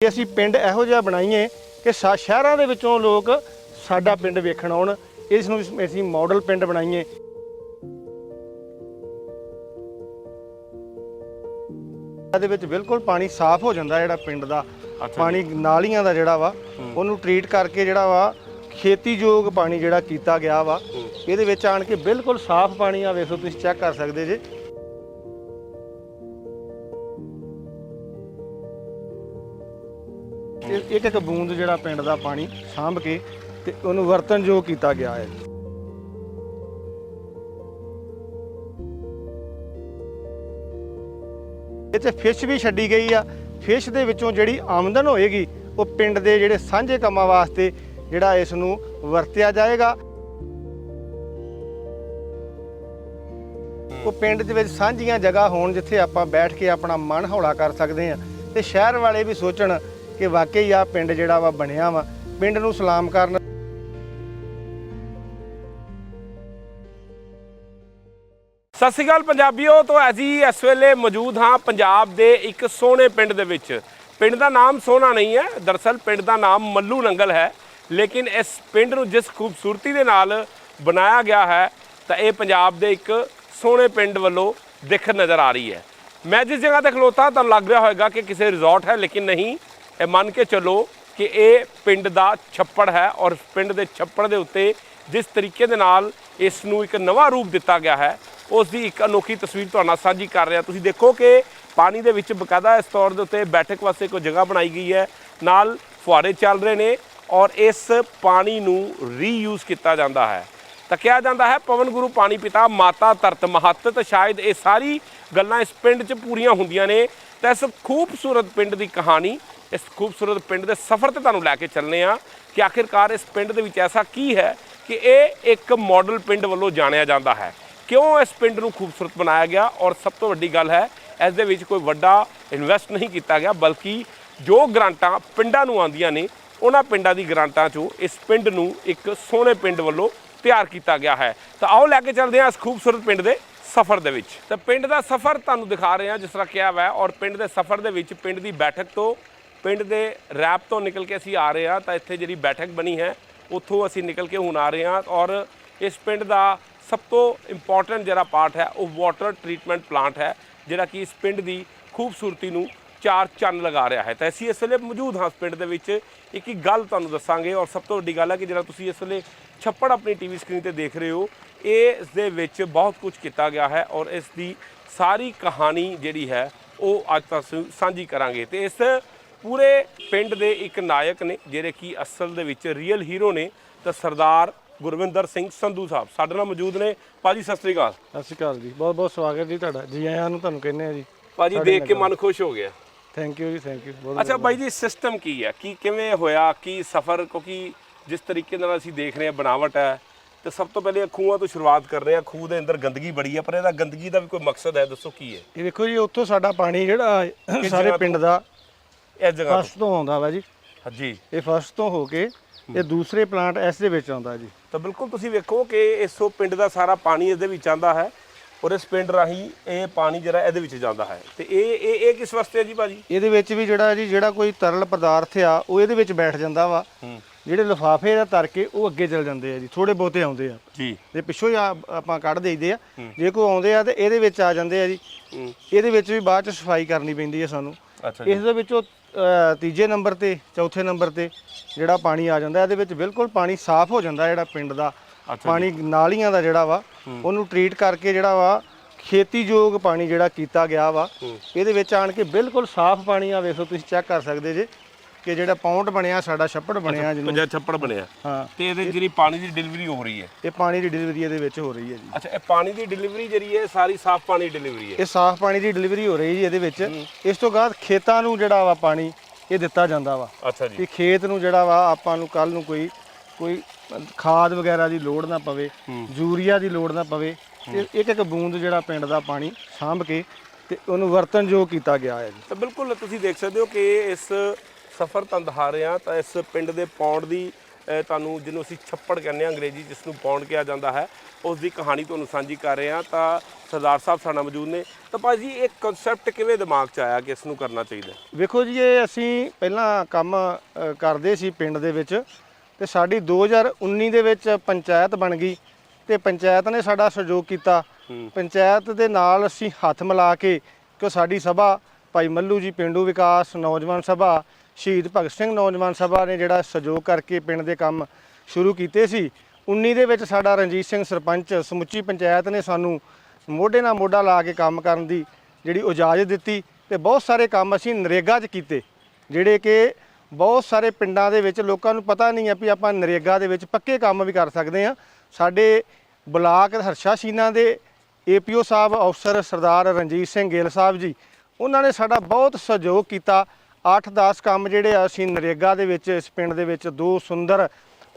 ਕਿ ਅਸੀਂ ਪਿੰਡ ਇਹੋ ਜਿਹਾ ਬਣਾਈਏ ਕਿ ਸ਼ਾ- ਸ਼ਹਿਰਾਂ ਦੇ ਵਿੱਚੋਂ ਲੋਕ ਸਾਡਾ ਪਿੰਡ ਵੇਖਣ ਆਉਣ ਇਸ ਨੂੰ ਅਸੀਂ ਮਾਡਲ ਪਿੰਡ ਬਣਾਈਏ। ਇਹਦੇ ਵਿੱਚ ਬਿਲਕੁਲ ਪਾਣੀ ਸਾਫ਼ ਹੋ ਜਾਂਦਾ ਜਿਹੜਾ ਪਿੰਡ ਦਾ ਪਾਣੀ ਨਾਲੀਆਂ ਦਾ ਜਿਹੜਾ ਵਾ ਉਹਨੂੰ ਟਰੀਟ ਕਰਕੇ ਜਿਹੜਾ ਵਾ ਖੇਤੀਯੋਗ ਪਾਣੀ ਜਿਹੜਾ ਕੀਤਾ ਗਿਆ ਵਾ ਇਹਦੇ ਵਿੱਚ ਆਣ ਕੇ ਬਿਲਕੁਲ ਸਾਫ਼ ਪਾਣੀ ਆ ਵੇਖੋ ਤੁਸੀਂ ਚੈੱਕ ਕਰ ਸਕਦੇ ਜੇ। ਇਹ- ਇੱਕ ਇੱਕ ਬੂੰਦ ਜਿਹੜਾ ਪਿੰਡ ਦਾ ਪਾਣੀ ਸਾਂਭ ਕੇ ਤੇ ਉਹਨੂੰ ਵਰਤਣਯੋਗ ਕੀਤਾ ਗਿਆ ਹੈ। ਇੱਥੇ ਫਿਸ਼ ਵੀ ਛੱਡੀ ਗਈ ਆ। ਫਿਸ਼ ਦੇ ਵਿੱਚੋਂ ਜਿਹੜੀ ਆਮਦਨ ਹੋਏਗੀ, ਉਹ ਪਿੰਡ ਦੇ ਜਿਹੜੇ ਸਾਂਝੇ ਕੰਮਾਂ ਵਾਸਤੇ ਜਿਹੜਾ ਇਸ ਨੂੰ ਵਰਤਿਆ ਜਾਏਗਾ। ਉਹ ਪਿੰਡ ਦੇ ਵਿੱਚ ਸਾਂਝੀਆਂ ਜਗ੍ਹਾ ਹੋਣ ਜਿੱਥੇ ਆਪਾਂ ਬੈਠ ਕੇ ਆਪਣਾ ਮਨ ਹੌਲਾ ਕਰ ਸਕਦੇ ਹਾਂ। ਤੇ ਸ਼ਹਿਰ ਵਾਲੇ ਵੀ ਸੋਚਣ ਕਿ ਵਾਕਈ ਆ ਪਿੰਡ ਜਿਹੜਾ ਵਾ ਬਣਿਆ ਵਾ, ਪਿੰਡ ਨੂੰ ਸਲਾਮ ਕਰਨ ਸਤਿ ਸ਼੍ਰੀ ਅਕਾਲ ਪੰਜਾਬੀਓ, ਤੋਂ ਅਸੀਂ ਇਸ ਵੇਲੇ ਮੌਜੂਦ ਹਾਂ ਪੰਜਾਬ ਦੇ ਇੱਕ ਸੋਹਣੇ ਪਿੰਡ ਦੇ ਵਿੱਚ। ਪਿੰਡ ਦਾ ਨਾਮ ਸੋਹਣਾ ਨਹੀਂ ਹੈ ਦਰਸਲ ਪਿੰਡ ਦਾ ਨਾਮ ਮੱਲੂ ਨੰਗਲ ਹੈ, ਲੇਕਿਨ ਇਸ ਪਿੰਡ ਨੂੰ ਜਿਸ ਖੂਬਸੂਰਤੀ ਦੇ ਨਾਲ ਬਣਾਇਆ ਗਿਆ ਹੈ, ਤਾਂ ਇਹ ਪੰਜਾਬ ਦੇ ਇੱਕ ਸੋਹਣੇ ਪਿੰਡ ਵੱਲੋਂ ਦਿਖ ਨਜ਼ਰ ਆ ਰਹੀ ਹੈ। ਮੈਂ ਜਿਸ ਜਗ੍ਹਾ ਤੇ ਖਲੋਤਾ, ਤੁਹਾਨੂੰ ਲੱਗ ਰਿਹਾ ਹੋਵੇਗਾ ਕਿ ਕਿਸੇ ਰਿਜ਼ੋਰਟ ਹੈ, ਲੇਕਿਨ ਨਹੀਂ ਇਹ ਮੰਨ ਕੇ ਚੱਲੋ ਕਿ ਇਹ ਪਿੰਡ ਦਾ ਛੱਪੜ ਹੈ ਔਰ ਪਿੰਡ ਦੇ ਛੱਪੜ ਦੇ ਉੱਤੇ ਜਿਸ ਤਰੀਕੇ ਦੇ ਨਾਲ ਇਸ ਨੂੰ ਇੱਕ ਨਵਾਂ ਰੂਪ ਦਿੱਤਾ ਗਿਆ ਹੈ ਉਸ ਦੀ ਇੱਕ ਅਨੋਖੀ ਤਸਵੀਰ ਤੁਹਾਡੇ ਨਾਲ ਸਾਂਝੀ ਕਰ ਰਿਹਾ। ਤੁਸੀਂ ਦੇਖੋ ਕਿ ਪਾਣੀ ਦੇ ਵਿੱਚ ਬਕਾਇਦਾ ਇਸ ਤੌਰ ਦੇ ਉੱਤੇ ਬੈਠਕ ਵਾਸਤੇ ਕੋਈ ਜਗ੍ਹਾ ਬਣਾਈ ਗਈ ਹੈ, ਨਾਲ ਫੁਆਰੇ ਚੱਲ ਰਹੇ ਨੇ ਔਰ ਇਸ ਪਾਣੀ ਨੂੰ ਰੀਯੂਜ਼ ਕੀਤਾ ਜਾਂਦਾ ਹੈ। ਤਾਂ ਕਿਹਾ ਜਾਂਦਾ ਹੈ, ਪਵਨ ਗੁਰੂ ਪਾਣੀ ਪਿਤਾ ਮਾਤਾ ਧਰਤ ਮਹੱਤ ਤੇ ਸ਼ਾਇਦ ਇਹ ਸਾਰੀ ਗੱਲਾਂ ਇਸ ਪਿੰਡ 'ਚ ਪੂਰੀਆਂ ਹੁੰਦੀਆਂ ਨੇ। ਤਾਂ ਇਸ ਖੂਬਸੂਰਤ ਪਿੰਡ ਦੀ ਕਹਾਣੀ ਇਸ ਖੂਬਸੂਰਤ ਪਿੰਡ ਦੇ ਸਫ਼ਰ ਤੇ ਤੁਹਾਨੂੰ ਲੈ ਕੇ ਚੱਲਨੇ ਆ ਕਿ ਆਖਿਰਕਾਰ ਇਸ ਪਿੰਡ ਦੇ ਵਿੱਚ ਐਸਾ ਕੀ ਹੈ ਕਿ ਇਹ ਇੱਕ ਮਾਡਲ ਪਿੰਡ ਵੱਲੋਂ ਜਾਣਿਆ ਜਾਂਦਾ ਹੈ। ਕਿਉਂ ਇਸ ਪਿੰਡ ਨੂੰ ਖੂਬਸੂਰਤ ਬਣਾਇਆ ਗਿਆ? ਔਰ ਸਭ ਤੋਂ ਵੱਡੀ ਗੱਲ ਹੈ, ਇਸ ਦੇ ਵਿੱਚ ਕੋਈ ਵੱਡਾ ਇਨਵੈਸਟ ਨਹੀਂ ਕੀਤਾ ਗਿਆ, ਬਲਕਿ ਜੋ ਗ੍ਰਾਂਟਾਂ ਪਿੰਡਾਂ ਨੂੰ ਆਉਂਦੀਆਂ ਨੇ, ਉਹਨਾਂ ਪਿੰਡਾਂ ਦੀ ਗ੍ਰਾਂਟਾਂ 'ਚੋਂ ਇਸ ਪਿੰਡ ਨੂੰ ਇੱਕ ਸੋਹਣੇ ਪਿੰਡ ਵੱਲੋਂ ਤਿਆਰ ਕੀਤਾ ਗਿਆ ਹੈ। ਤਾਂ ਆਓ ਲੈ ਕੇ ਚੱਲਦੇ ਹਾਂ ਇਸ ਖੂਬਸੂਰਤ ਪਿੰਡ ਦੇ ਸਫ਼ਰ ਦੇ ਵਿੱਚ। ਤਾਂ ਪਿੰਡ ਦਾ ਸਫ਼ਰ ਤੁਹਾਨੂੰ ਦਿਖਾ ਰਹੇ ਹਾਂ, ਜਿਸ ਤਰ੍ਹਾਂ ਕਿਹਾ ਹੋਇਆ ਔਰ ਪਿੰਡ ਦੇ ਸਫ਼ਰ ਦੇ ਵਿੱਚ ਪਿੰਡ ਦੀ ਬੈਠਕ ਤੋਂ ਪਿੰਡ ਦੇ ਰੈਪ ਤੋਂ ਨਿਕਲ ਕੇ ਅਸੀਂ ਆ ਰਹੇ ਹਾਂ, ਤਾਂ ਇੱਥੇ ਜਿਹੜੀ ਬੈਠਕ ਬਣੀ ਹੈ, ਉੱਥੋਂ ਅਸੀਂ ਨਿਕਲ ਕੇ ਹੁਣ ਆ ਰਹੇ ਹਾਂ ਔਰ ਇਸ ਪਿੰਡ ਦਾ ਸਭ ਤੋਂ ਇੰਪੋਰਟੈਂਟ ਜਿਹੜਾ ਪਾਰਟ ਹੈ, ਉਹ ਵਾਟਰ ਟ੍ਰੀਟਮੈਂਟ ਪਲਾਂਟ ਹੈ, ਜਿਹੜਾ ਕਿ ਇਸ ਪਿੰਡ ਦੀ ਖੂਬਸੂਰਤੀ ਨੂੰ ਚਾਰ ਚੰਨ ਲਗਾ ਰਿਹਾ ਹੈ। ਤਾਂ ਅਸੀਂ ਇਸ ਵੇਲੇ ਮੌਜੂਦ ਹਾਂ ਇਸ ਪਿੰਡ ਦੇ ਵਿੱਚ। ਇੱਕ ਇੱਕ ਗੱਲ ਤੁਹਾਨੂੰ ਦੱਸਾਂਗੇ ਔਰ ਸਭ ਤੋਂ ਵੱਡੀ ਗੱਲ ਹੈ ਕਿ ਜਿਹੜਾ ਤੁਸੀਂ ਇਸ ਵੇਲੇ ਛੱਪੜ ਆਪਣੀ ਟੀਵੀ ਸਕਰੀਨ ਤੇ ਦੇਖ ਰਹੇ ਹੋ ਇਹ ਇਸ ਦੇ ਵਿੱਚ ਬਹੁਤ ਕੁਝ ਕੀਤਾ ਗਿਆ ਹੈ ਔਰ ਇਸ ਦੀ ਸਾਰੀ ਕਹਾਣੀ ਜਿਹੜੀ ਹੈ, ਉਹ ਅੱਜ ਤੱਕ ਸਾਂਝੀ ਕਰਾਂਗੇ। ਤੇ ਇਸ ਪੂਰੇ ਪਿੰਡ ਦੇ ਇੱਕ ਨਾਇਕ ਨੇ ਜਿਹੜੇ ਕਿ ਅਸਲ ਦੇ ਵਿੱਚ ਰੀਅਲ ਹੀਰੋ ਨੇ ਤਾਂ ਸਰਦਾਰ ਗੁਰਵਿੰਦਰ ਸਿੰਘ ਸੰਧੂ ਸਾਹਿਬ। ਸਾਡੇ ਨਾਲ ਮੌਜੂਦ ਨੇ। ਭਾਜੀ ਸਤਿ ਸ੍ਰੀ ਅਕਾਲ। ਸਤਿ ਸ਼੍ਰੀ ਅਕਾਲ ਜੀ। ਬਹੁਤ ਬਹੁਤ ਸਵਾਗਤ ਜੀ ਤੁਹਾਡਾ। ਜੀ ਆਇਆਂ ਨੂੰ ਤੁਹਾਨੂੰ ਕਹਿੰਦੇ ਆ ਜੀ। ਭਾਜੀ ਦੇਖ ਕੇ ਮਨ ਖੁਸ਼ ਹੋ ਗਿਆ। Thank you ji thank you ਬਹੁਤ ਅੱਛਾ ਬਾਈ ਜੀ ਸਿਸਟਮ ਕੀ ਹੈ? ਕੀ ਕਿਵੇਂ ਹੋਇਆ? ਕੀ ਸਫ਼ਰ? ਕਿਉਂਕਿ ਜਿਸ ਤਰੀਕੇ ਨਾਲ ਅਸੀਂ ਦੇਖ ਰਹੇ ਹਾਂ ਬਣਾਵਟ ਹੈ ਤੇ ਸਭ ਤੋਂ ਪਹਿਲੇ ਖੂਹਾਂ ਤੋਂ ਸ਼ੁਰੂਆਤ ਕਰ ਰਹੇ ਹਾਂ। ਖੂਹ ਦੇ ਅੰਦਰ ਗੰਦਗੀ ਬੜੀ ਹੈ ਪਰ ਇਹਦਾ ਗੰਦਗੀ ਦਾ ਵੀ ਕੋਈ ਮਕਸਦ ਹੈ? ਦੱਸੋ ਕੀ ਹੈ? ਇਹ ਵੇਖੋ ਜੀ ਉੱਥੋਂ ਸਾਡਾ ਪਾਣੀ ਜਿਹੜਾ ਸਾਰੇ ਪਿੰਡ ਦਾ ਇਸ ਜਗ੍ਹਾ ਫਸਟ ਤੋਂ ਆਉਂਦਾ ਵਾ ਜੀ। ਤੋਂ ਜੀ। ਇਹ ਫਸਟ ਤੋਂ ਹੋ ਕੇ ਇਹ ਦੂਸਰੇ ਪਲਾਂਟ ਇਸ ਦੇ ਵਿੱਚ ਆਉਂਦਾ ਜੀ। ਤਾਂ ਬਿਲਕੁਲ ਤੁਸੀਂ ਵੇਖੋ ਕਿ ਇਸੋ ਪਿੰਡ ਦਾ ਸਾਰਾ ਪਾਣੀ ਇਸ ਦੇ ਵਿੱਚ ਆਂਦਾ ਹੈ ਔਰ ਇਸ ਪਿੰਡ ਰਾਹੀਂ ਇਹ ਪਾਣੀ ਜਿਹੜਾ ਇਹਦੇ ਵਿੱਚ ਜਾਂਦਾ ਹੈ। ਤੇ ਇਹ ਇਹ ਇਹ ਕਿਸ ਵਾਸਤੇ ਹੈ ਜੀ ਭਾਜੀ? ਇਹਦੇ ਵਿੱਚ ਵੀ ਜਿਹੜਾ ਜੀ ਜਿਹੜਾ ਕੋਈ ਤਰਲ ਪਦਾਰਥ ਆ ਉਹ ਇਹਦੇ ਵਿੱਚ ਬੈਠ ਜਾਂਦਾ ਵਾ। ਹੂੰ। ਜਿਹੜੇ ਲਿਫਾਫੇ ਦਾ ਤਰ ਕੇ ਉਹ ਅੱਗੇ ਚਲ ਜਾਂਦੇ ਆ ਜੀ ਥੋੜੇ ਬਹੁਤੇ ਆਉਂਦੇ ਆ। ਜੀ। ਤੇ ਪਿੱਛੋਂ ਹੀ ਆ- ਆਪਾਂ ਕੱਢ ਦੇਈਦੇ ਆ। ਜੇ ਕੋਈ ਆਉਂਦੇ ਆ ਤੇ ਇਹਦੇ ਵਿੱਚ ਆ ਜਾਂਦੇ ਆ ਜੀ। ਇਹਦੇ ਵਿੱਚ ਵੀ ਬਾਅਦ ਚ ਸਫ਼ਾਈ ਕਰਨੀ ਪੈਂਦੀ ਹੈ ਸਾਨੂੰ। ਅੱਛਾ ਇਸ ਦੇ ਵਿੱਚੋਂ ਤੀਜੇ ਨੰਬਰ ਤੇ ਚੌਥੇ ਨੰਬਰ ਤੇ ਜਿਹੜਾ ਪਾਣੀ ਆ ਜਾਂਦਾ ਇਹਦੇ ਵਿੱਚ ਬਿਲਕੁਲ ਪਾਣੀ ਸਾਫ਼ ਹੋ ਜਾਂਦਾ ਜਿਹੜਾ ਪਿੰਡ ਦਾ। ਪਾਣੀ ਨਾਲੀਆਂ ਦਾ ਜਿਹੜਾ ਵਾ ਉਹਨੂੰ ਟਰੀਟ ਕਰਕੇ ਜਿਹੜਾ ਵਾ ਖੇਤੀਯੋਗ ਪਾਣੀ ਜਿਹੜਾ ਕੀਤਾ ਗਿਆ ਵਾ ਇਹਦੇ ਵਿੱਚ ਆਣ ਕੇ ਬਿਲਕੁਲ ਸਾਫ਼ ਪਾਣੀ ਆ ਵੇਖੋ ਤੁਸੀਂ ਚੈੱਕ ਕਰ ਸਕਦੇ ਜੇ। ਕਿ ਜਿਹੜਾ ਪੌਂਡ ਬਣਿਆ ਸਾਡਾ ਛੱਪੜ ਬਣਿਆ ਜਿਹਨੂੰ ਪੰਜਾ ਛੱਪੜ ਬਣਿਆ। ਹਾਂ। ਤੇ ਇਹਦੇ ਜਿਹੜੀ ਪਾਣੀ ਦੀ ਡਿਲੀਵਰੀ ਹੋ ਰਹੀ ਹੈ? ਇਹ ਪਾਣੀ ਦੀ ਡਿਲੀਵਰੀ ਇਹਦੇ ਵਿੱਚ ਹੋ ਰਹੀ ਹੈ ਜੀ। ਅੱਛਾ ਇਹ ਪਾਣੀ ਦੀ ਡਿਲੀਵਰੀ ਜਿਹੜੀ ਹੈ ਸਾਰੀ ਸਾਫ਼ ਪਾਣੀ ਡਿਲੀਵਰੀ ਹੈ? ਇਹ ਸਾਫ਼ ਪਾਣੀ ਦੀ ਡਿਲੀਵਰੀ ਹੋ ਰਹੀ ਜੀ ਇਹਦੇ ਵਿੱਚ। ਇਸ ਤੋਂ ਬਾਅਦ ਖੇਤਾਂ ਨੂੰ ਜਿਹੜਾ ਵਾ ਪਾਣੀ ਇਹ ਦਿੱਤਾ ਜਾਂਦਾ ਵਾ। ਅੱਛਾ ਜੀ। ਕਿ ਖੇਤ ਨੂੰ ਜਿਹੜਾ ਵਾ ਆਪਾਂ ਨੂੰ ਕੱਲ ਨੂੰ ਕੋਈ ਕੋਈ ਖਾਦ ਵਗੈਰਾ ਦੀ ਲੋੜ ਨਾ ਪਵੇ ਯੂਰੀਆ ਦੀ ਲੋੜ ਨਾ ਪਵੇ ਤੇ ਇੱਕ ਇੱਕ ਬੂੰਦ ਜਿਹੜਾ ਪਿੰਡ ਦਾ ਪਾਣੀ ਸਾਂਭ ਕੇ ਤੇ ਉਹਨੂੰ ਵਰਤਨਯੋਗ ਕੀਤਾ ਗਿਆ ਹੈ ਜੀ। ਤਾਂ ਬਿਲਕੁਲ ਤੁਸੀਂ ਦੇਖ ਸਕਦੇ ਹੋ ਕਿ ਇਸ ਸਫ਼ਰ ਤੁਹਾਨੂੰ ਦਿਖਾ ਰਹੇ ਹਾਂ ਤਾਂ ਇਸ ਪਿੰਡ ਦੇ ਪੌਂਡ ਦੀ ਤੁਹਾਨੂੰ ਜਿਹਨੂੰ ਅਸੀਂ ਛੱਪੜ ਕਹਿੰਦੇ ਹਾਂ ਅੰਗਰੇਜ਼ੀ ਜਿਸ ਨੂੰ ਪੌਂਡ ਕਿਹਾ ਜਾਂਦਾ ਹੈ ਉਸ ਦੀ ਕਹਾਣੀ ਤੁਹਾਨੂੰ ਸਾਂਝੀ ਕਰ ਰਹੇ ਹਾਂ ਤਾਂ ਸਰਦਾਰ ਸਾਹਿਬ ਸਾਡਾ ਮੌਜੂਦ ਨੇ। ਤਾਂ ਭਾਜੀ ਇਹ ਕਨਸੈਪਟ ਕਿਵੇਂ ਦਿਮਾਗ 'ਚ ਆਇਆ ਕਿ ਇਸ ਨੂੰ ਕਰਨਾ ਚਾਹੀਦਾ ਵੇਖੋ ਜੀ ਇਹ ਅਸੀਂ ਪਹਿਲਾਂ ਕੰਮ ਕਰਦੇ ਸੀ ਪਿੰਡ ਦੇ ਵਿੱਚ ਤੇ ਸਾਡੀ 2019 ਦੇ ਵਿੱਚ ਪੰਚਾਇਤ ਬਣ ਗਈ ਤੇ ਪੰਚਾਇਤ ਨੇ ਸਾਡਾ ਸਹਿਯੋਗ ਕੀਤਾ। ਪੰਚਾਇਤ ਦੇ ਨਾਲ ਅਸੀਂ ਹੱਥ ਮਿਲਾ ਕੇ ਕਿ ਸਾਡੀ ਸਭਾ ਭਾਈ ਮੱਲੂ ਜੀ ਪਿੰਡੂ ਵਿਕਾਸ ਨੌਜਵਾਨ ਸਭਾ ਸ਼ਹੀਦ ਭਗਤ ਸਿੰਘ ਨੌਜਵਾਨ ਸਭਾ ਨੇ ਜਿਹੜਾ ਸਹਿਯੋਗ ਕਰਕੇ ਪਿੰਡ ਦੇ ਕੰਮ ਸ਼ੁਰੂ ਕੀਤੇ ਸੀ। 19 ਦੇ ਵਿੱਚ ਸਾਡਾ ਰਣਜੀਤ ਸਿੰਘ ਸਰਪੰਚ ਸਮੁੱਚੀ ਪੰਚਾਇਤ ਨੇ ਸਾਨੂੰ ਮੋਢੇ ਨਾਲ ਮੋਢਾ ਲਾ ਕੇ ਕੰਮ ਕਰਨ ਦੀ ਜਿਹੜੀ ਇਜਾਜ਼ਤ ਦਿੱਤੀ ਤੇ ਬਹੁਤ ਸਾਰੇ ਕੰਮ ਅਸੀਂ ਨਰੇਗਾ 'ਚ ਕੀਤੇ, ਜਿਹੜੇ ਕਿ ਬਹੁਤ ਸਾਰੇ ਪਿੰਡਾਂ ਦੇ ਵਿੱਚ ਲੋਕਾਂ ਨੂੰ ਪਤਾ ਨਹੀਂ ਹੈ ਵੀ ਆਪਾਂ ਨਰੇਗਾ ਦੇ ਵਿੱਚ ਪੱਕੇ ਕੰਮ ਵੀ ਕਰ ਸਕਦੇ ਹਾਂ। ਸਾਡੇ ਬਲਾਕ ਹਰਸ਼ਾ ਸ਼ੀਨਾ ਦੇ ਏਪੀਓ ਸਾਹਿਬ, ਅਫਸਰ ਸਰਦਾਰ ਰਣਜੀਤ ਸਿੰਘ ਗਿੱਲ ਸਾਹਿਬ ਜੀ, ਉਹਨਾਂ ਨੇ ਸਾਡਾ ਬਹੁਤ ਸਹਿਯੋਗ ਕੀਤਾ 8-10 ਕੰਮ ਜਿਹੜੇ ਆ, ਅਸੀਂ ਨਰੇਗਾ ਦੇ ਵਿੱਚ, ਇਸ ਪਿੰਡ ਦੇ ਵਿੱਚ ਦੋ ਸੁੰਦਰ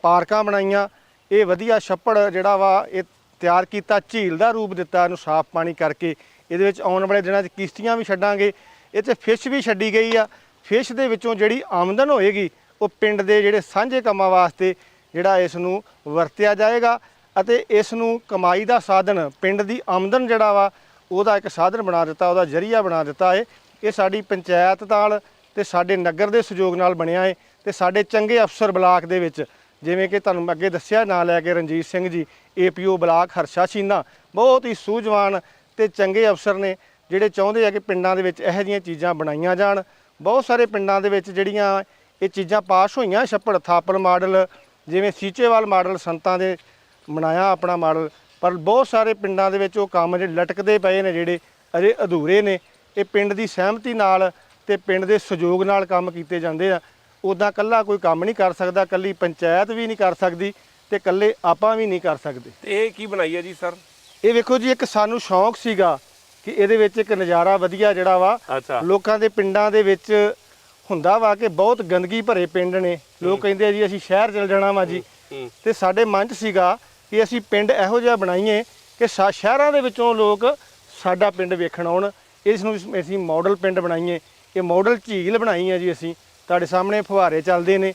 ਪਾਰਕਾਂ ਬਣਾਈਆਂ। ਇਹ ਵਧੀਆ ਛੱਪੜ ਜਿਹੜਾ ਵਾ, ਇਹ ਤਿਆਰ ਕੀਤਾ, ਝੀਲ ਦਾ ਰੂਪ ਦਿੱਤਾ, ਇਹਨੂੰ ਸਾਫ਼ ਪਾਣੀ ਕਰਕੇ। ਇਹਦੇ ਵਿੱਚ ਆਉਣ ਵਾਲੇ ਦਿਨਾਂ 'ਚ ਕਿਸ਼ਤੀਆਂ ਵੀ ਛੱਡਾਂਗੇ। ਇਹ 'ਤੇ ਫਿਸ਼ ਵੀ ਛੱਡੀ ਗਈ ਆ। ਫਿਸ਼ ਦੇ ਵਿੱਚੋਂ ਜਿਹੜੀ ਆਮਦਨ ਹੋਏਗੀ, ਉਹ ਪਿੰਡ ਦੇ ਜਿਹੜੇ ਸਾਂਝੇ ਕੰਮਾਂ ਵਾਸਤੇ ਜਿਹੜਾ ਇਸ ਨੂੰ ਵਰਤਿਆ ਜਾਏਗਾ ਅਤੇ ਇਸ ਨੂੰ ਕਮਾਈ ਦਾ ਸਾਧਨ, ਪਿੰਡ ਦੀ ਆਮਦਨ ਜਿਹੜਾ ਵਾ, ਉਹਦਾ ਇੱਕ ਸਾਧਨ ਬਣਾ ਦਿੱਤਾ, ਉਹਦਾ ਜਰੀਆ ਬਣਾ ਦਿੱਤਾ ਹੈ ਇਹ ਸਾਡੀ ਪੰਚਾਇਤ ਨਾਲ ਤੇ ਸਾਡੇ ਨਗਰ ਦੇ ਸਹਿਯੋਗ ਨਾਲ ਬਣਿਆ ਹੈ ਤੇ ਸਾਡੇ ਚੰਗੇ ਅਫਸਰ ਬਲਾਕ ਦੇ ਵਿੱਚ, ਜਿਵੇਂ ਕਿ ਤੁਹਾਨੂੰ ਅੱਗੇ ਦੱਸਿਆ, ਨਾਂ ਲੈ ਕੇ ਰਣਜੀਤ ਸਿੰਘ ਜੀ ਏਪੀਓ ਬਲਾਕ ਹਰਸ਼ਾ ਛੀਨਾ, ਬਹੁਤ ਹੀ ਸੂਝਵਾਨ ਤੇ ਚੰਗੇ ਅਫਸਰ ਨੇ, ਜਿਹੜੇ ਚਾਹੁੰਦੇ ਆ ਕਿ ਪਿੰਡਾਂ ਦੇ ਵਿੱਚ ਇਹੋ ਜਿਹੀਆਂ ਚੀਜ਼ਾਂ ਬਣਾਈਆਂ ਜਾਣ। ਬਹੁਤ ਸਾਰੇ ਪਿੰਡਾਂ ਦੇ ਵਿੱਚ ਜਿਹੜੀਆਂ ਇਹ ਚੀਜ਼ਾਂ ਪਾਸ ਹੋਈਆਂ, ਛੱਪੜ ਥਾਪਰ ਮਾਡਲ, ਜਿਵੇਂ ਸੀਚੇਵਾਲ ਮਾਡਲ ਸੰਤਾਂ ਦੇ ਬਣਾਇਆ ਆਪਣਾ ਮਾਡਲ, ਪਰ ਬਹੁਤ ਸਾਰੇ ਪਿੰਡਾਂ ਦੇ ਵਿੱਚ ਉਹ ਕੰਮ ਜਿਹੜੇ ਲਟਕਦੇ ਪਏ ਨੇ, ਜਿਹੜੇ ਅਜੇ ਅਧੂਰੇ ਨੇ, ਇਹ ਪਿੰਡ ਦੀ ਸਹਿਮਤੀ ਨਾਲ ਤੇ ਪਿੰਡ ਦੇ ਸਹਿਯੋਗ ਨਾਲ ਕੰਮ ਕੀਤੇ ਜਾਂਦੇ ਆ। ਉਦਾਂ ਕੱਲਾ ਕੋਈ ਕੰਮ ਨਹੀਂ ਕਰ ਸਕਦਾ ਕੱਲੀ ਪੰਚਾਇਤ ਵੀ ਨਹੀਂ ਕਰ ਸਕਦੀ ਤੇ ਕੱਲੇ ਆਪਾਂ ਵੀ ਨਹੀਂ ਕਰ ਸਕਦੇ। ਤੇ ਇਹ ਕੀ ਬਣਾਈ ਹੈ ਜੀ ਸਰ? ਇਹ ਵੇਖੋ ਜੀ ਇੱਕ ਸਾਨੂੰ ਸ਼ੌਂਕ ਸੀਗਾ ਕਿ ਇਹਦੇ ਵਿੱਚ ਇੱਕ ਨਜ਼ਾਰਾ ਵਧੀਆ ਜਿਹੜਾ ਵਾ ਅੱਛਾ। ਲੋਕਾਂ ਦੇ ਪਿੰਡਾਂ ਦੇ ਵਿੱਚ ਹੁੰਦਾ ਵਾ ਕਿ ਬਹੁਤ ਗੰਦਗੀ ਭਰੇ ਪਿੰਡ ਨੇ। ਲੋਕ ਕਹਿੰਦੇ ਆ ਜੀ ਅਸੀਂ ਸ਼ਹਿਰ ਚਲ ਜਾਣਾ ਵਾ ਜੀ। ਤੇ ਸਾਡੇ ਮਨ 'ਚ ਸੀਗਾ ਕਿ ਅਸੀਂ ਪਿੰਡ ਇਹੋ ਜਿਹਾ ਬਣਾਈਏ ਕਿ ਸ਼ਹਿਰਾਂ ਦੇ ਵਿੱਚੋਂ ਲੋਕ ਸਾਡਾ ਪਿੰਡ ਵੇਖਣ ਆਉਣ। ਇਸ ਨੂੰ ਅਸੀਂ ਮਾਡਲ ਪਿੰਡ ਬਣਾਈਏ। ਇਹ ਮਾਡਲ ਝੀਲ ਬਣਾਈ ਹੈ ਜੀ ਅਸੀਂ। ਤੁਹਾਡੇ ਸਾਹਮਣੇ ਫੁਹਾਰੇ ਚੱਲਦੇ ਨੇ।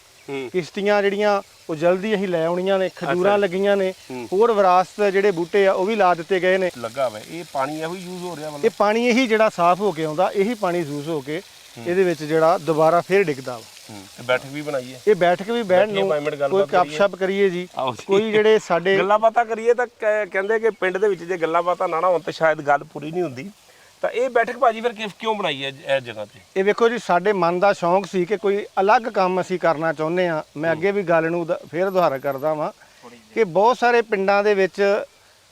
ਕਿਸ਼ਤੀਆਂ ਜਿਹੜੀਆਂ ਉਹ ਜਲਦੀ ਅਸੀਂ ਲੈ ਆਉਣੀਆਂ ਨੇ ਖਜੂਰਾਂ। ਲੱਗੀਆਂ ਨੇ। ਹੋਰ ਵਿਰਾਸਤ ਜਿਹੜੇ ਬੂਟੇ ਆ ਉਹ ਵੀ ਲਾ ਦਿੱਤੇ ਗਏ ਨੇ। ਲੱਗਾ ਵਾ। ਇਹ ਪਾਣੀ ਇਹੋ ਯੂਜ਼ ਹੋ ਰਿਹਾ ਇਹ ਮਤਲਬ ਪਾਣੀ ਇਹੀ ਜਿਹੜਾ ਸਾਫ਼ ਹੋ ਕੇ ਆਉਂਦਾ ਇਹੀ ਪਾਣੀ ਯੂਜ਼ ਹੋ ਕੇ ਇਹਦੇ ਵਿੱਚ ਜਿਹੜਾ ਦੁਬਾਰਾ ਫੇਰ ਡਿੱਗਦਾ ਵਾ। ਤੇ ਬੈਠਕ ਵੀ ਬਣਾਈ ਹੈ। ਇਹ ਬੈਠ ਕੇ ਵੀ ਬਹਿਣ ਨੂੰ ਕੋਈ ਗੱਲਬਾਤ ਕੱਪਸ਼ਪ ਕਰੀਏ ਜੀ। ਕੋਈ ਜਿਹੜੇ ਸਾਡੇ ਗੱਲਾਂ ਬਾਤਾਂ ਕਰੀਏ ਤਾਂ ਕਹਿੰਦੇ ਕਿ ਪਿੰਡ ਦੇ ਵਿੱਚ ਜੇ ਗੱਲਾਂ ਬਾਤਾਂ ਨਾ ਨਾ ਹੋਣ ਤਾਂ ਸ਼ਾਇਦ ਗੱਲ ਪੂਰੀ ਨਹੀਂ ਹੁੰਦੀ। ਤਾਂ ਇਹ ਬੈਠਕ ਭਾਜੀ ਫਿਰ ਕਿਉਂ ਬਣਾਈ ਹੈ ਇਹ ਜਗ੍ਹਾ ਤੇ? ਇਹ ਵੇਖੋ ਜੀ ਸਾਡੇ ਮਨ ਦਾ ਸ਼ੌਂਕ ਸੀ ਕਿ ਕੋਈ ਅਲੱਗ ਕੰਮ ਅਸੀਂ ਕਰਨਾ ਚਾਹੁੰਦੇ ਆ ਮੈਂ ਅੱਗੇ ਵੀ ਗੱਲ ਨੂੰ ਦ- ਫੇਰ ਦੁਹਰਾ ਕਰਦਾ ਵਾਂ ਕਿ ਬਹੁਤ ਸਾਰੇ ਪਿੰਡਾਂ ਦੇ ਵਿੱਚ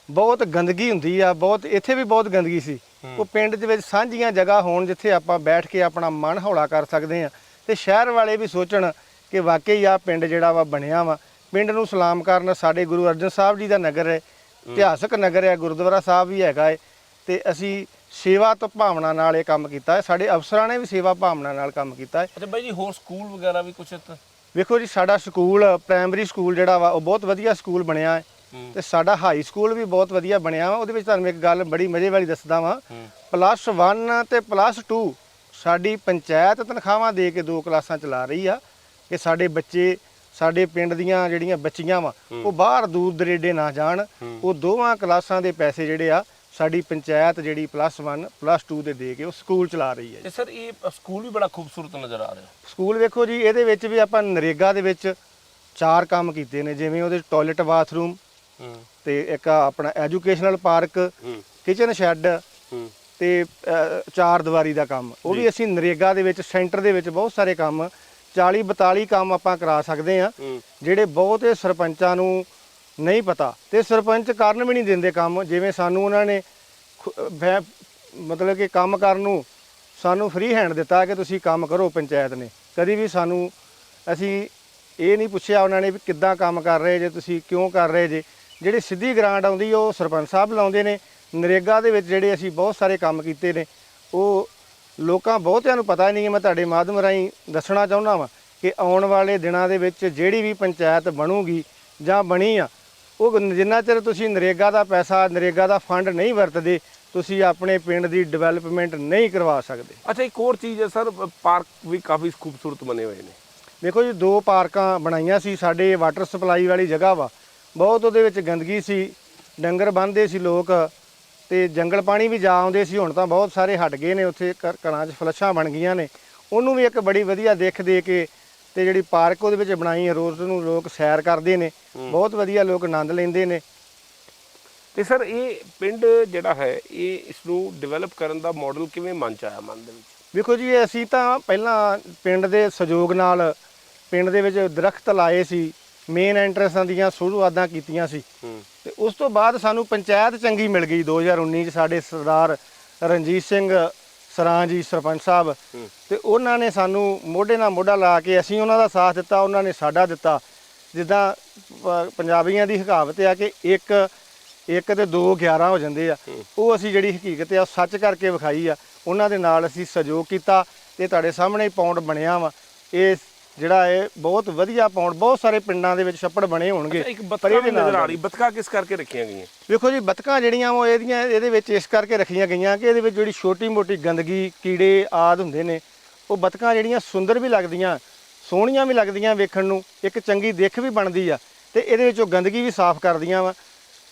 ਬਹੁਤ ਗੰਦਗੀ ਹੁੰਦੀ ਆ ਬਹੁਤ ਇੱਥੇ ਵੀ ਬਹੁਤ ਗੰਦਗੀ ਸੀ। ਉਹ ਪਿੰਡ ਦੇ ਵਿੱਚ ਸਾਂਝੀਆਂ ਜਗ੍ਹਾ ਹੋਣ ਜਿੱਥੇ ਆਪਾਂ ਬੈਠ ਕੇ ਆਪਣਾ ਮਨ ਹੌਲਾ ਕਰ ਸਕਦੇ ਆ ਤੇ ਸ਼ਹਿਰ ਵਾਲੇ ਵੀ ਸੋਚਣ ਕਿ ਵਾਕਈ ਆ ਪਿੰਡ ਜਿਹੜਾ ਵਾ ਬਣਿਆ ਵਾ। ਪਿੰਡ ਨੂੰ ਸਲਾਮ ਕਰਨ ਸਾਡੇ ਗੁਰੂ ਅਰਜਨ ਸਾਹਿਬ ਜੀ ਦਾ ਨਗਰ ਹੈ ਇਤਿਹਾਸਕ ਨਗਰ ਹੈ ਗੁਰਦੁਆਰਾ ਸਾਹਿਬ ਵੀ ਹੈਗਾ ਹੈ ਤੇ ਅਸੀਂ ਸੇਵਾ ਤੋਂ ਭਾਵਨਾ ਨਾਲ ਇਹ ਕੰਮ ਕੀਤਾ ਹੈ। ਸਾਡੇ ਅਫਸਰਾਂ ਨੇ ਵੀ ਸੇਵਾ ਭਾਵਨਾ ਨਾਲ ਕੰਮ ਕੀਤਾ ਹੈ। ਅੱਛਾ ਬਾਈ ਜੀ ਹੋਰ ਸਕੂਲ ਵਗੈਰਾ ਵੀ ਕੁਛ ਇੱਥੇ? ਵੇਖੋ ਜੀ ਸਾਡਾ ਸਕੂਲ ਪ੍ਰਾਇਮਰੀ ਸਕੂਲ ਜਿਹੜਾ ਵਾ ਉਹ ਬਹੁਤ ਵਧੀਆ ਸਕੂਲ ਬਣਿਆ ਹੈ। ਤੇ ਸਾਡਾ ਹਾਈ ਸਕੂਲ ਵੀ ਬਹੁਤ ਵਧੀਆ ਬਣਿਆ ਵਾ। ਉਹਦੇ ਵਿੱਚ ਤੁਹਾਨੂੰ ਇੱਕ ਗੱਲ ਬੜੀ ਮਜ਼ੇ ਵਾਲੀ ਦੱਸਦਾ ਵਾਂ। ਪਲੱਸ 1 ਤੇ ਪਲੱਸ 2 ਸਾਡੀ ਪੰਚਾਇਤ ਤਨਖਾਹਾਂ ਦੇ ਕੇ ਦੋ ਕਲਾਸਾਂ ਚਲਾ ਰਹੀ ਆ। ਕਿ ਸਾਡੇ ਬੱਚੇ ਸਾਡੇ ਪਿੰਡ ਦੀਆਂ ਜਿਹੜੀਆਂ ਬੱਚੀਆਂ ਵਾ ਉਹ ਬਾਹਰ ਦੂਰ ਦਰੇਡੇ ਨਾ ਜਾਣ। ਉਹ ਦੋਵਾਂ ਕਲਾਸਾਂ ਦੇ ਪੈਸੇ ਜਿਹੜੇ ਆ ਸਾਡੀ ਪੰਚਾਇਤ ਜਿਹੜੀ ਪਲੱਸ 1 ਪਲੱਸ 2 ਦੇ ਦੇ ਕੇ ਉਹ ਸਕੂਲ ਚਲਾ ਰਹੀ ਹੈ ਤੇ ਸਰ ਇਹ ਸਕੂਲ ਵੀ ਬੜਾ ਖੂਬਸੂਰਤ ਨਜ਼ਰ ਆ ਰਿਹਾ। ਸਕੂਲ ਵੇਖੋ ਜੀ ਇਹਦੇ ਵਿੱਚ ਵੀ ਆਪਾਂ ਨਰੇਗਾ ਦੇ ਵਿੱਚ ਚਾਰ ਕੰਮ ਕੀਤੇ ਨੇ ਜਿਵੇਂ ਉਹਦੇ ਟਾਇਲਟ ਬਾਥਰੂਮ ਤੇ ਇੱਕ ਆਪਣਾ ਐਜੂਕੇਸ਼ਨਲ ਪਾਰਕ ਕਿਚਨ ਸ਼ੈੱਡ ਤੇ ਚਾਰ ਦੀਵਾਰੀ ਦਾ ਕੰਮ। ਉਹ ਵੀ ਅਸੀਂ ਨਰੇਗਾ ਦੇ ਵਿੱਚ ਸੈਂਟਰ ਦੇ ਵਿੱਚ ਬਹੁਤ ਸਾਰੇ ਕੰਮ 40 42 ਕੰਮ ਆਪਾਂ ਕਰਾ ਸਕਦੇ ਆ ਜਿਹੜੇ ਬਹੁਤੇ ਸਰਪੰਚਾਂ ਨੂੰ ਨਹੀਂ ਪਤਾ। ਤੇ ਸਰਪੰਚ ਕਰਨ ਵੀ ਨਹੀਂ ਦਿੰਦੇ ਕੰਮ। ਜਿਵੇਂ ਸਾਨੂੰ ਉਹਨਾਂ ਨੇ ਖੁ- ਮਤਲਬ ਕਿ ਕੰਮ ਕਰਨ ਨੂੰ ਸਾਨੂੰ ਫ੍ਰੀ ਹੈਂਡ ਦਿੱਤਾ ਕਿ ਤੁਸੀਂ ਕੰਮ ਕਰੋ ਪੰਚਾਇਤ ਨੇ। ਕਦੀ ਵੀ ਸਾਨੂੰ, ਅਸੀਂ ਇਹ ਨਹੀਂ ਪੁੱਛਿਆ ਉਹਨਾਂ ਨੇ ਵੀ ਕਿੱਦਾਂ ਕੰਮ ਕਰ ਰਹੇ ਜੇ, ਤੁਸੀਂ ਕਿਉਂ ਕਰ ਰਹੇ ਜੇ। ਜਿਹੜੀ ਸਿੱਧੀ ਗ੍ਰਾਂਟ ਆਉਂਦੀ ਉਹ ਸਰਪੰਚ ਸਾਹਿਬ ਲਾਉਂਦੇ ਨੇ। ਨਰੇਗਾ ਦੇ ਵਿੱਚ ਜਿਹੜੇ ਅਸੀਂ ਬਹੁਤ ਸਾਰੇ ਕੰਮ ਕੀਤੇ ਨੇ, ਉਹ ਲੋਕਾਂ ਬਹੁਤਿਆਂ ਨੂੰ ਪਤਾ ਨਹੀਂ ਕਿ ਮੈਂ ਤੁਹਾਡੇ ਮਾਧਿਅਮ ਰਾਹੀਂ ਦੱਸਣਾ ਚਾਹੁੰਦਾ ਵਾਂ ਕਿ ਆਉਣ ਵਾਲੇ ਦਿਨਾਂ ਦੇ ਵਿੱਚ ਜਿਹੜੀ ਵੀ ਪੰਚਾਇਤ ਬਣੂਗੀ ਜਾਂ ਬਣੀ ਆ ਉਹ ਜਿੰਨਾ ਚਿਰ ਤੁਸੀਂ ਨਰੇਗਾ ਦਾ ਪੈਸਾ ਨਰੇਗਾ ਦਾ ਫੰਡ ਨਹੀਂ ਵਰਤਦੇ ਤੁਸੀਂ ਆਪਣੇ ਪਿੰਡ ਦੀ ਡਿਵੈਲਪਮੈਂਟ ਨਹੀਂ ਕਰਵਾ ਸਕਦੇ। ਅੱਛਾ ਇੱਕ ਹੋਰ ਚੀਜ਼ ਹੈ ਸਰ ਪਾਰਕ ਵੀ ਕਾਫੀ ਖੂਬਸੂਰਤ ਬਣੇ ਹੋਏ ਨੇ। ਦੇਖੋ ਜੀ ਦੋ ਪਾਰਕਾਂ ਬਣਾਈਆਂ ਸੀ ਸਾਡੇ ਵਾਟਰ ਸਪਲਾਈ ਵਾਲੀ ਜਗ੍ਹਾ ਵਾ। ਬਹੁਤ ਉਹਦੇ ਵਿੱਚ ਗੰਦਗੀ ਸੀ ਡੰਗਰ ਬੰਨ੍ਹਦੇ ਸੀ ਲੋਕ ਤੇ ਜੰਗਲ ਪਾਣੀ ਵੀ ਜਾ ਆਉਂਦੇ ਸੀ ਹੁਣ ਤਾਂ ਬਹੁਤ ਸਾਰੇ ਹਟ ਗਏ ਨੇ ਉੱਥੇ ਘਰਾਂ 'ਚ ਫਲੱਸ਼ਾਂ ਬਣ ਗਈਆਂ ਨੇ। ਉਹਨੂੰ ਵੀ ਇੱਕ ਬੜੀ ਵਧੀਆ ਦਿੱਖ ਦੇ ਕੇ ਤੇ ਜਿਹੜੀ ਪਾਰਕ ਉਹਦੇ ਵਿੱਚ ਬਣਾਈ ਹੈ ਰੋਜ਼ ਨੂੰ ਲੋਕ ਸੈਰ ਕਰਦੇ ਨੇ। ਬਹੁਤ ਵਧੀਆ ਲੋਕ ਆਨੰਦ ਲੈਂਦੇ ਨੇ। ਤੇ ਸਰ ਇਹ ਪਿੰਡ ਜਿਹੜਾ ਹੈ ਇਹ ਇਸ ਨੂੰ ਡਿਵੈਲਪ ਕਰਨ ਦਾ ਮਾਡਲ ਕਿਵੇਂ ਮਨ ਚ ਆਇਆ ਮਨ ਦੇ ਵਿੱਚ? ਵੇਖੋ ਜੀ ਅਸੀਂ ਤਾਂ ਪਹਿਲਾਂ ਪਿੰਡ ਦੇ ਸਹਿਯੋਗ ਨਾਲ ਪਿੰਡ ਦੇ ਵਿੱਚ ਦਰਖਤ ਲਾਏ ਸੀ। ਮੇਨ ਐਂਟਰੈਂਸਾਂ ਦੀਆਂ ਸ਼ੁਰੂਆਤਾਂ ਕੀਤੀਆਂ ਸੀ। ਤੇ ਉਸ ਤੋਂ ਬਾਅਦ ਸਾਨੂੰ ਪੰਚਾਇਤ ਚੰਗੀ ਮਿਲ ਗਈ। 2019 ਚ ਸਾਡੇ ਸਰਦਾਰ ਰਣਜੀਤ ਸਿੰਘ ਸਰਾਂ ਜੀ ਸਰਪੰਚ ਸਾਹਿਬ। ਤੇ ਉਹਨਾਂ ਨੇ ਸਾਨੂੰ ਮੋਢੇ ਨਾਲ ਮੋਢਾ ਲਾ ਕੇ ਅਸੀਂ ਉਹਨਾਂ ਦਾ ਸਾਥ ਦਿੱਤਾ ਉਹਨਾਂ ਨੇ ਸਾਡਾ ਦਿੱਤਾ। ਜਿੱਦਾਂ ਪ- ਪੰਜਾਬੀਆਂ ਦੀ ਹਕਾਵਤ ਆ ਕਿ ਇੱਕ ਇੱਕ ਤੇ ਦੋ 11 ਹੋ ਜਾਂਦੇ ਆ। ਉਹ ਅਸੀਂ ਜਿਹੜੀ ਹਕੀਕਤ ਆ ਉਹ ਸੱਚ ਕਰਕੇ ਵਿਖਾਈ ਆ। ਉਹਨਾਂ ਦੇ ਨਾਲ ਅਸੀਂ ਸਹਿਯੋਗ ਕੀਤਾ ਤੇ ਤੁਹਾਡੇ ਸਾਹਮਣੇ ਹੀ ਪੌਂਡ ਬਣਿਆ ਵਾ। ਇਹ ਜਿਹੜਾ ਇਹ ਬਹੁਤ ਵਧੀਆ ਪੌਂਡ ਬਹੁਤ ਸਾਰੇ ਪਿੰਡਾਂ ਦੇ ਵਿੱਚ ਛੱਪੜ ਬਣੇ ਹੋਣਗੇ ਇੱਕ ਪਰ ਬਤਕਾ ਵੀ ਨਜ਼ਰ ਆ ਰਹੀ ਬਤਕਾ ਕਿਸ ਕਰਕੇ ਰੱਖੀਆਂ ਗਈਆਂ? ਵੇਖੋ ਜੀ ਬਤਕਾਂ ਜਿਹੜੀਆਂ ਉਹ ਇਹਦੀਆਂ ਇਹਦੇ ਵਿੱਚ ਇਸ ਕਰਕੇ ਰੱਖੀਆਂ ਗਈਆਂ ਕਿ ਇਹਦੇ ਵਿੱਚ ਜਿਹੜੀ ਛੋਟੀ ਮੋਟੀ ਗੰਦਗੀ ਕੀੜੇ ਆਦ ਹੁੰਦੇ ਨੇ ਉਹ ਬਤਕਾਂ ਜਿਹੜੀਆਂ ਸੁੰਦਰ ਵੀ ਲੱਗਦੀਆਂ ਸੋਹਣੀਆਂ ਵੀ ਲੱਗਦੀਆਂ ਵੇਖਣ ਨੂੰ ਇੱਕ ਚੰਗੀ ਦਿੱਖ ਵੀ ਬਣਦੀ ਆ ਤੇ ਇਹਦੇ ਵਿੱਚੋਂ ਗੰਦਗੀ ਵੀ ਸਾਫ਼ ਕਰਦੀਆਂ ਵਾ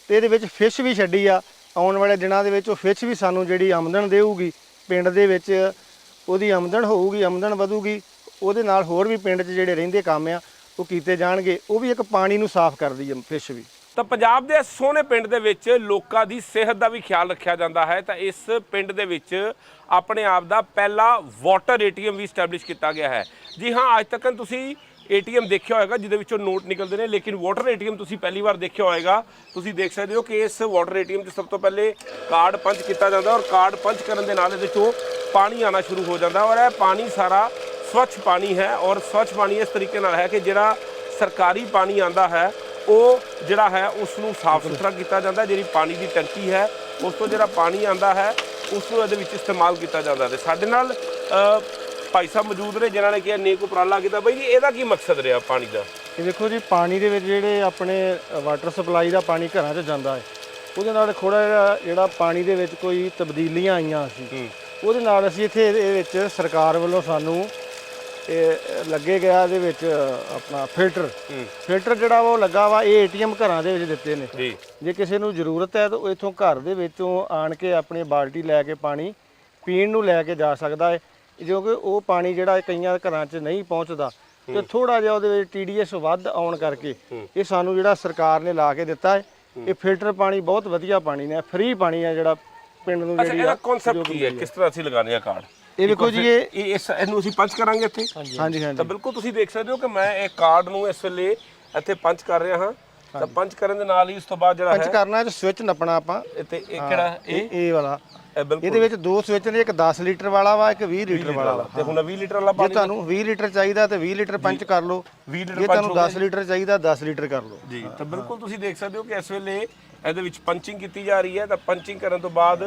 ਤੇ ਇਹਦੇ ਵਿੱਚ ਫਿਸ਼ ਵੀ ਛੱਡੀ ਆ ਆਉਣ ਵਾਲੇ ਦਿਨਾਂ ਦੇ ਵਿੱਚ ਉਹ ਫਿਸ਼ ਵੀ ਸਾਨੂੰ ਜਿਹੜੀ ਆਮਦਨ ਦੇਊਗੀ ਪਿੰਡ ਦੇ ਵਿੱਚ ਉਹਦੀ ਆਮਦਨ ਹੋਊਗੀ ਆਮਦਨ ਵਧੂਗੀ ਉਹਦੇ ਨਾਲ ਹੋਰ ਵੀ ਪਿੰਡ 'ਚ ਜਿਹੜੇ ਰਹਿੰਦੇ ਕੰਮ ਆ, ਉਹ ਕੀਤੇ ਜਾਣਗੇ। ਉਹ ਵੀ ਇੱਕ ਪਾਣੀ ਨੂੰ ਸਾਫ਼ ਕਰਦੀ ਹੈ ਫਿਸ਼ ਵੀ। ਤਾਂ ਪੰਜਾਬ ਦੇ ਇਸ ਸੋਹਣੇ ਪਿੰਡ ਦੇ ਵਿੱਚ ਲੋਕਾਂ ਦੀ ਸਿਹਤ ਦਾ ਵੀ ਖਿਆਲ ਰੱਖਿਆ ਜਾਂਦਾ ਹੈ। ਤਾਂ ਇਸ ਪਿੰਡ ਦੇ ਵਿੱਚ ਆਪਣੇ ਆਪ ਦਾ ਪਹਿਲਾ ਵਾਟਰ ਏਟੀਐਮ ਵੀ ਸਟੈਬਲਿਸ਼ ਕੀਤਾ ਗਿਆ ਹੈ। ਜੀ ਹਾਂ, ਅੱਜ ਤੱਕ ਤੁਸੀਂ ਏਟੀਐਮ ਦੇਖਿਆ ਹੋਏਗਾ, ਜਿਹਦੇ ਵਿੱਚੋਂ ਨੋਟ ਨਿਕਲਦੇ ਨੇ, ਲੇਕਿਨ ਵਾਟਰ ਏਟੀਐਮ ਤੁਸੀਂ ਪਹਿਲੀ ਵਾਰ ਦੇਖਿਆ ਹੋਏਗਾ। ਤੁਸੀਂ ਦੇਖ ਸਕਦੇ ਹੋ ਕਿ ਇਸ ਵਾਟਰ ਏਟੀਐਮ 'ਚ ਸਭ ਤੋਂ ਪਹਿਲੇ ਕਾਰਡ ਪੰਚ ਕੀਤਾ ਜਾਂਦਾ ਔਰ ਕਾਰਡ ਪੰਚ ਕਰਨ ਦੇ ਨਾਲ ਇਹਦੇ ਵਿੱਚੋਂ ਪਾਣੀ ਆਣਾ ਸ਼ੁਰੂ ਹੋ ਜਾਂਦਾ ਔਰ ਇਹ ਪਾਣੀ ਸਾਰਾ ਸਵੱਛ ਪਾਣੀ ਹੈ ਔਰ ਸਵੱਛ ਪਾਣੀ ਇਸ ਤਰੀਕੇ ਨਾਲ ਹੈ ਕਿ ਜਿਹੜਾ ਸਰਕਾਰੀ ਪਾਣੀ ਆਂਦਾ ਹੈ ਉਹ ਜਿਹੜਾ ਹੈ ਉਸ ਨੂੰ ਸਾਫ਼ ਸੁਥਰਾ ਕੀਤਾ ਜਾਂਦਾ ਜਿਹੜੀ ਪਾਣੀ ਦੀ ਟੈਂਕੀ ਹੈ ਉਸ ਤੋਂ ਜਿਹੜਾ ਪਾਣੀ ਆਂਦਾ ਹੈ ਉਸ ਨੂੰ ਇਹਦੇ ਵਿੱਚ ਇਸਤੇਮਾਲ ਕੀਤਾ ਜਾਂਦਾ ਤੇ ਸਾਡੇ ਨਾਲ ਭਾਈ ਸਾਹਿਬ ਮੌਜੂਦ ਨੇ ਜਿਨ੍ਹਾਂ ਨੇ ਕਿਹਾ ਨੇਕ ਉਪਰਾਲਾ ਕੀਤਾ। ਬਾਈ ਜੀ ਇਹਦਾ ਕੀ ਮਕਸਦ ਰਿਹਾ ਪਾਣੀ ਦਾ? ਇਹ ਦੇਖੋ ਜੀ ਪਾਣੀ ਦੇ ਵਿੱਚ ਜਿਹੜੇ ਆਪਣੇ ਵਾਟਰ ਸਪਲਾਈ ਦਾ ਪਾਣੀ ਘਰਾਂ 'ਚ ਜਾਂਦਾ ਹੈ ਉਹਦੇ ਨਾਲ ਥੋੜਾ ਜਿਹਾ ਜਿਹੜਾ ਪਾਣੀ ਦੇ ਵਿੱਚ ਕੋਈ ਤਬਦੀਲੀਆਂ ਆਈਆਂ ਸੀ ਉਹਦੇ ਨਾਲ ਅਸੀਂ ਇੱਥੇ ਇਹਦੇ ਵਿੱਚ ਸਰਕਾਰ ਵੱਲੋਂ ਸਾਨੂੰ ਇਹ ਲੱਗੇ ਗਿਆ ਇਹਦੇ ਵਿੱਚ ਆਪਣਾ ਫਿਲਟਰ ਫਿਲਟਰ ਜਿਹੜਾ ਉਹ ਲੱਗਾ ਵਾ ਇਹ ਏਟੀਐਮ ਘਰਾਂ ਦੇ ਵਿੱਚ ਦਿੱਤੇ ਨੇ। ਜੀ। ਜੇ ਕਿਸੇ ਨੂੰ ਜ਼ਰੂਰਤ ਹੈ ਤਾਂ ਉਹ ਇਥੋਂ ਘਰ ਦੇ ਵਿੱਚੋਂ ਆਣ ਕੇ ਆਪਣੀ ਬਾਲਟੀ ਲੈ ਕੇ ਪਾਣੀ ਪੀਣ ਨੂੰ ਲੈ ਕੇ ਜਾ ਸਕਦਾ ਹੈ। ਕਿਉਂਕਿ ਉਹ ਪਾਣੀ ਜਿਹੜਾ ਕਈਆਂ ਘਰਾਂ 'ਚ ਨਹੀਂ ਪਹੁੰਚਦਾ। ਤੇ ਥੋੜਾ ਜਿਹਾ ਉਹਦੇ ਵਿੱਚ ਟੀਡੀਐਸ ਵੱਧ ਆਉਣ ਕਰਕੇ ਇਹ ਸਾਨੂੰ ਜਿਹੜਾ ਸਰਕਾਰ ਨੇ ਲਾ ਕੇ ਦਿੱਤਾ ਹੈ ਇਹ ਫਿਲਟਰ ਪਾਣੀ ਬਹੁਤ ਵਧੀਆ ਪਾਣੀ ਨੇ ਫ੍ਰੀ ਪਾਣੀ ਹੈ ਜਿਹੜਾ ਪਿੰਡ ਨੂੰ ਅੱਛਾ ਜਿਹੜੀ ਇਹਦਾ ਆ ਕਨਸੈਪਟ ਕੀ ਹੈ? ਕਿਸ ਤਰ੍ਹਾਂ ਅਸੀਂ ਲਗਾਉਂਦੇ ਆ ਕਾਰਡ ਇਹ ਵੇਖੋ ਜੀ ਇਹ ਇਹ ਇਸ ਇਹਨੂੰ ਅਸੀਂ ਪੰਚ ਕਰਾਂਗੇ ਇੱਥੇ। ਹਾਂਜੀ ਹਾਂਜੀ ਤਾਂ ਬਿਲਕੁਲ ਤੁਸੀਂ ਦੇਖ ਸਕਦੇ ਹੋ ਕਿ ਮੈਂ ਇਹ ਕਾਰਡ ਨੂੰ ਇਸ ਵੇਲੇ ਇੱਥੇ ਪੰਚ ਕਰ ਰਿਹਾ ਹਾਂ। ਤਾਂ ਪੰਚ ਕਰਨ ਦੇ ਨਾਲ ਹੀ ਉਸ ਤੋਂ ਬਾਅਦ ਜਿਹੜਾ ਪੰਚ ਹੈ ਕਰਨਾ ਇਹ ਸਵਿਚ ਨੱਪਣਾ ਆਪਾਂ। ਇੱਥੇ ਇਹ ਕਿਹੜਾ ਇਹ? ਇਹ ਵਾਲਾ। ਇਹ ਬਿਲਕੁਲ। ਇਹਦੇ ਵਿੱਚ ਦੋ ਸਵਿਚ ਨੇ ਇੱਕ 10 ਲੀਟਰ ਵਾਲਾ ਵਾ ਇੱਕ 20 ਲੀਟਰ ਵਾਲਾ ਵਾ। ਤੇ ਹੁਣ 20 ਲੀਟਰ ਵਾਲਾ ਜੇ ਪਾਣੀ ਤੁਹਾਨੂੰ 20 ਲੀਟਰ ਚਾਹੀਦਾ ਤੇ 20 ਲੀਟਰ ਪੰਚ ਕਰ ਲਓ। 20 ਲੀਟਰ ਜੇ ਪੰਚ ਤੁਹਾਨੂੰ ਹੋ 10 ਲੀਟਰ ਚਾਹੀਦਾ 10 ਲੀਟਰ ਕਰ ਲਓ। ਜੀ ਤਾਂ ਬਿਲਕੁਲ ਤੁਸੀਂ ਦੇਖ ਸਕਦੇ ਹੋ ਕਿ ਇਸ ਵੇਲੇ ਇਹਦੇ ਵਿੱਚ ਪੰਚਿੰਗ ਕੀਤੀ ਜਾ ਰਹੀ ਹੈ। ਤਾਂ ਪੰਚਿੰਗ ਕਰਨ ਤੋਂ ਬਾਅਦ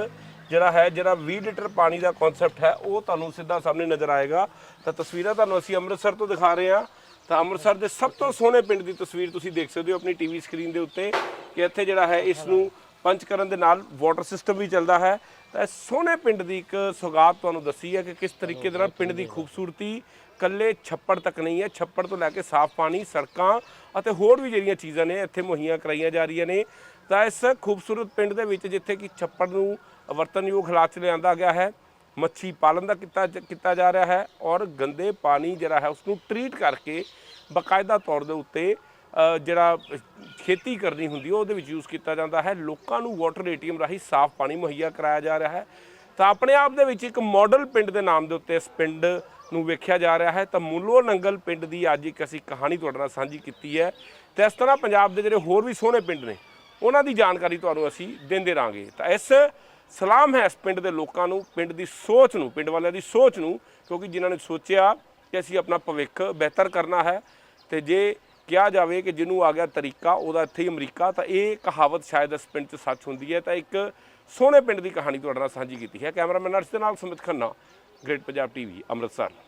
ਜਿਹੜਾ ਹੈ, ਜਿਹੜਾ 20 ਲੀਟਰ ਪਾਣੀ ਦਾ ਕਨਸੈਪਟ ਹੈ, ਉਹ ਤੁਹਾਨੂੰ ਸਿੱਧਾ ਸਾਹਮਣੇ ਨਜ਼ਰ ਆਏਗਾ। ਤਾਂ ਤਸਵੀਰਾਂ ਤੁਹਾਨੂੰ ਅਸੀਂ ਅੰਮ੍ਰਿਤਸਰ ਤੋਂ ਦਿਖਾ ਰਹੇ ਹਾਂ। ਤਾਂ ਅੰਮ੍ਰਿਤਸਰ ਦੇ ਸਭ ਤੋਂ ਸੋਹਣੇ ਪਿੰਡ ਦੀ ਤਸਵੀਰ ਤੁਸੀਂ ਦੇਖ ਸਕਦੇ ਹੋ ਆਪਣੀ ਟੀਵੀ ਸਕਰੀਨ ਦੇ ਉੱਤੇ, ਕਿ ਇੱਥੇ ਜਿਹੜਾ ਹੈ ਇਸ ਨੂੰ ਪੰਚਕਰਨ ਦੇ ਨਾਲ ਵਾਟਰ ਸਿਸਟਮ ਵੀ ਚੱਲਦਾ ਹੈ। ਤਾਂ ਇਸ ਸੋਹਣੇ ਪਿੰਡ ਦੀ ਇੱਕ ਸੁਗਾਤ ਤੁਹਾਨੂੰ ਦੱਸੀ ਹੈ ਕਿ ਕਿਸ ਤਰੀਕੇ ਦੇ ਨਾਲ ਪਿੰਡ ਦੀ ਖੂਬਸੂਰਤੀ ਕੱਲੇ ਛੱਪੜ ਤੱਕ ਨਹੀਂ ਹੈ। ਛੱਪੜ ਤੋਂ ਲੈ ਕੇ ਸਾਫ਼ ਪਾਣੀ, ਸੜਕਾਂ ਅਤੇ ਹੋਰ ਵੀ ਜਿਹੜੀਆਂ ਚੀਜ਼ਾਂ ਨੇ, ਇੱਥੇ ਮੁਹੱਈਆ ਕਰਾਈਆਂ ਜਾ ਰਹੀਆਂ ਨੇ। ਤਾਂ ਇਸ ਖੂਬਸੂਰਤ ਪਿੰਡ ਦੇ ਵਿੱਚ, ਜਿੱਥੇ ਕਿ ਛੱਪੜ ਨੂੰ ਵਰਤਨਯੋਗ ਹਾਲਾਤ 'ਚ ਲਿਆਂਦਾ ਗਿਆ ਹੈ। ਮੱਛੀ ਪਾਲਣ ਦਾ ਕੀਤਾ ਕੀਤਾ ਜਾ ਰਿਹਾ ਹੈ ਔਰ ਗੰਦੇ ਪਾਣੀ ਜਿਹੜਾ ਹੈ ਉਸ ਨੂੰ ਟਰੀਟ ਕਰਕੇ ਬਕਾਇਦਾ ਤੌਰ ਦੇ ਉੱਤੇ ਜਿਹੜਾ ਖੇਤੀ ਕਰਨੀ ਹੁੰਦੀ ਹੈ ਉਹਦੇ ਵਿੱਚ ਯੂਜ਼ ਕੀਤਾ ਜਾਂਦਾ ਹੈ। ਲੋਕਾਂ ਨੂੰ ਵਾਟਰ ਏਟੀਐਮ ਰਾਹੀਂ ਸਾਫ਼ ਪਾਣੀ ਮੁਹੱਈਆ ਕਰਾਇਆ ਜਾ ਰਿਹਾ ਹੈ। ਤਾਂ ਆਪਣੇ ਆਪ ਦੇ ਵਿੱਚ ਇੱਕ ਮਾਡਲ ਪਿੰਡ ਦੇ ਨਾਮ ਦੇ ਉੱਤੇ ਇਸ ਪਿੰਡ ਨੂੰ ਵੇਖਿਆ ਜਾ ਰਿਹਾ ਹੈ। ਤਾਂ ਮੁੱਲੋ ਨੰਗਲ ਪਿੰਡ ਦੀ ਅੱਜ ਇੱਕ ਅਸੀਂ ਕਹਾਣੀ ਤੁਹਾਡੇ ਨਾਲ ਸਾਂਝੀ ਕੀਤੀ ਹੈ। ਤੇ ਇਸ ਤਰ੍ਹਾਂ ਪੰਜਾਬ ਦੇ ਜਿਹੜੇ ਹੋਰ ਵੀ ਸੋਹਣੇ ਪਿੰਡ ਨੇ, ਉਹਨਾਂ ਦੀ ਜਾਣਕਾਰੀ ਤੁਹਾਨੂੰ ਅਸੀਂ ਦਿੰਦੇ ਰਾਂਗੇ। ਤਾਂ ਇਸ ਸਲਾਮ ਹੈ ਇਸ ਪਿੰਡ ਦੇ ਲੋਕਾਂ ਨੂੰ, ਪਿੰਡ ਦੀ ਸੋਚ ਨੂੰ, ਪਿੰਡ ਵਾਲਿਆਂ ਦੀ ਸੋਚ ਨੂੰ, ਕਿਉਂਕਿ ਜਿਨ੍ਹਾਂ ਨੇ ਸੋਚਿਆ ਕਿ ਅਸੀਂ ਆਪਣਾ ਭਵਿੱਖ ਬਿਹਤਰ ਕਰਨਾ ਹੈ ਤੇ ਜੇ ਕਿਹਾ ਜਾਵੇ ਕਿ ਜਿਹਨੂੰ ਆ ਗਿਆ ਤਰੀਕਾ, ਉਹਦਾ ਇੱਥੇ ਹੀ ਅਮਰੀਕਾ, ਤਾਂ ਇਹ ਕਹਾਵਤ ਸ਼ਾਇਦ ਇਸ ਪਿੰਡ 'ਚ ਸੱਚ ਹੁੰਦੀ ਹੈ। ਤਾਂ ਇੱਕ ਸੋਹਣੇ ਪਿੰਡ ਦੀ ਕਹਾਣੀ ਤੁਹਾਡੇ ਨਾਲ ਸਾਂਝੀ ਕੀਤੀ ਹੈ। ਕੈਮਰਾਮੈਨ ਅਰਸ਼ ਦੇ ਨਾਲ ਸੁਮਿਤ ਖੰਨਾ, ਗ੍ਰੇਟ ਪੰਜਾਬ ਟੀਵੀ, ਅੰਮ੍ਰਿਤਸਰ।